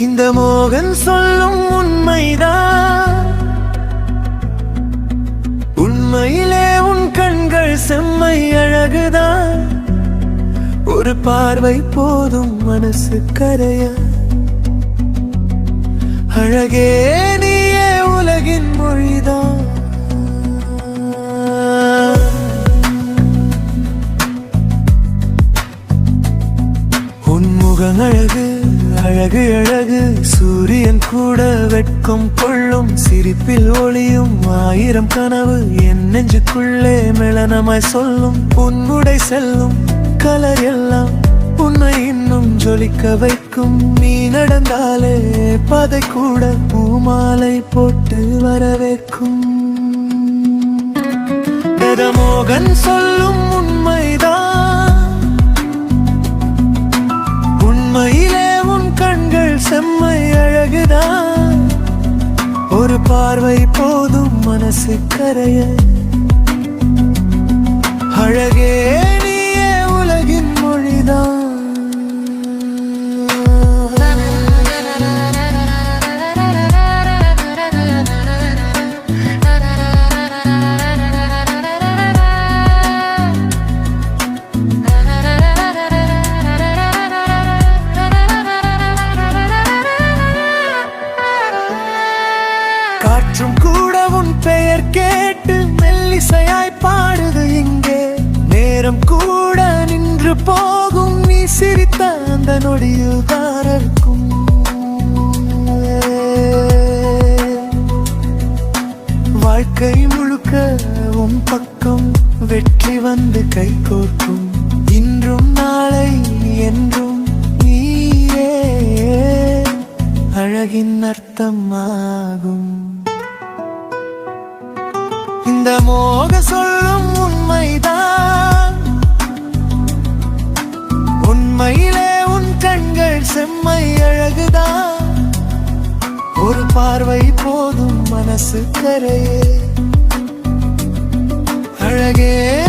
இந்த மோகன் சொல்லும் உண்மைதான். உண்மையிலே உன் கண்கள் செம்மை அழகுதான். ஒரு பார்வை போதும் மனசு கரைய. அழகே நீயே உலகின் மொழிதான். உன் முகம் அழகு அழகு. சூரியன் கூட வெட்கம் கொள்ளும். சிரிப்பில் ஒளியும். ஆயிரம் கனவு என் நெஞ்சுக்குள்ளே மெளனமாய் சொல்லும். உன்னுடை செல்லும். கலர் எல்லாம் உன்னை இன்னும் ஜொலிக்க வைக்கும். நீ நடந்தாலே பதை கூட பூமாலை போட்டு வரவேற்கும். பார்வை போதும் மனசு கரைய. அழகே மற்றும் கூட உன் பெயர் கேட்டு மெல்லிசையாய் பாடுது இங்கே. நேரம் கூட நின்று போகும் நீ சிரித்த அந்த நொடியில் தாரர்க்கும் வாழ்க்கை முழுக்க உன் பக்கம் வெற்றி வந்து கை கோர்க்கும். இன்றும் நாளை என்றும் நீயே. அழகின் அர்த்தமாகும். இந்த மோக சொல்லும் உண்மைதான். உண்மையிலே உன் கண்கள் செம்மை அழகுதான். ஒரு பார்வை போதும் மனசு கரையே அழகே